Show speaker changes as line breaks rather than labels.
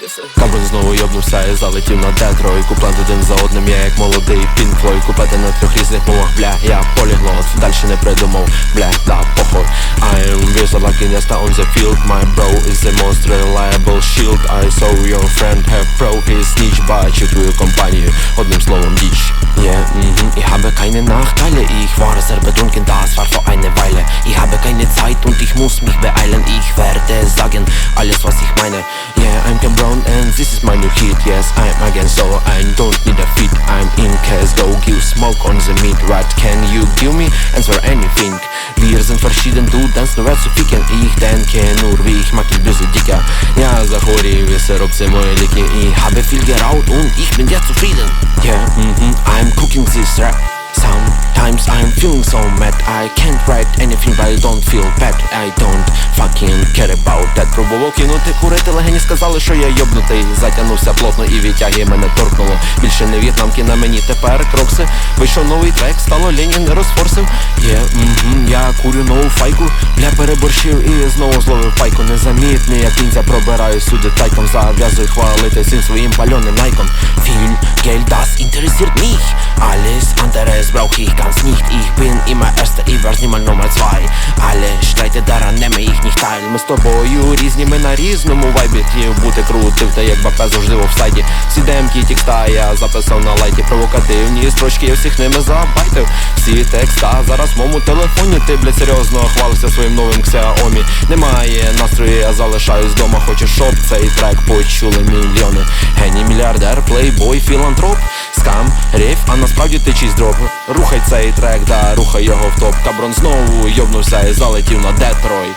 this
знову йобнувся і залетів на Детрой Куплет один за одним, я як молодий пінкфлой Куплети на трьох різних мовах, бля, я поліглот Дальше не придумав, бля, да, похуй. I am wizard like Iniesta on the field My bro is the most reliable shield. I saw your friend have pro His snitch, бачу твою компанію. Одним словом, діч Yeah, mhm. Ich habe keine Nachteile Ich war Island Ich werde sagen, alles was ich meine. Yeah, I'm Cam Brown and this is my new hit. Yes, I'm again so I don't need a fit I'm in CSGO, give smoke on the meat What can you give me? Answer anything. Wir sind verschieden, du tanzt nur als zu ficken. Ich denke nur, wie ich mag die böse Dicker. Ja, Zachori, wisser ob sie moin Licken Ich habe viel geraut und ich bin jetzt zufrieden. Yeah, mhm, mm I'm cooking this rap. Feeling so mad I can't write anything but I don't feel bad. I don't fucking care about that. Пробував кинути курити, легені сказали, що я йобнутий. Затягнувся плотно і відтяги мене торкнуло. Більше не в'єтнамки на мені, тепер крокси. Вийшов новий трек, стало Ленін не розфорсив. Є, мгм, я курю нову файку Бля переборщив і знову зловив пайку. Незамітний, як кінця пробираю сюди тайком. Зав'язую хвалити всім своїм пальоним найком. Viel Geld, das interessiert anderes brauch ich ganz nicht Ich bin immer Erster, ich werde niemals Nummer zwei Alle Streite daran nehme ich nicht teil Ми з тобою різні, ми на різному вайбі Хотів бути крутив, та як БП завжди в офсайді Всі демки текста я записав на лайті Провокативні строчки, я всіх ними забайтив Всі текста зараз в моєму телефоні Ти, блядь, серйозно хвалився своїм новим Xiaomi. Немає настрою, я залишаюсь дома Хочу, щоб цей трек почули мільйони Геній, мільярдер, плейбой, філантроп Скам, рейф, а насправді ти чийсь дроб. Рухай цей трек, да, рухай його в топ. Каброн знову йобнувся і залетів на Детройт